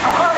Oh,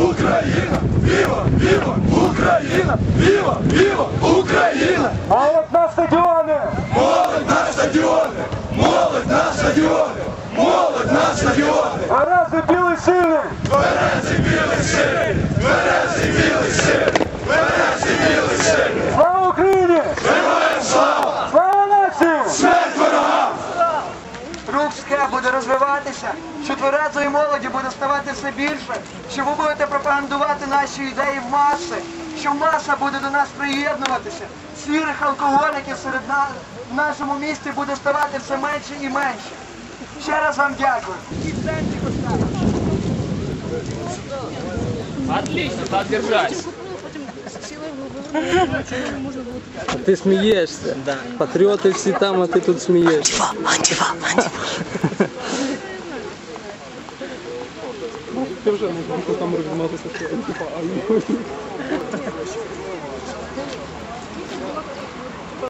Україна! Віва! Віва! Україна! Віва! Віва! Україна! Молодь на стадіони! Молодь на стадіони! Молодь на стадіони! Молодь на стадіони! Гаразд білий сильний! Розвиватися, що тверезої молоді буде ставати все більше, що ви будете пропагандувати наші ідеї в маси, що маса буде до нас приєднуватися. Сірих алкоголіків серед нас в нашому місті буде ставати все менше і менше. Ще раз вам дякую. Отлично, так держать. Ти смієшся. Патріоти всі там, а ти тут смієшся. Ти вже не там розмовитися, що типа, а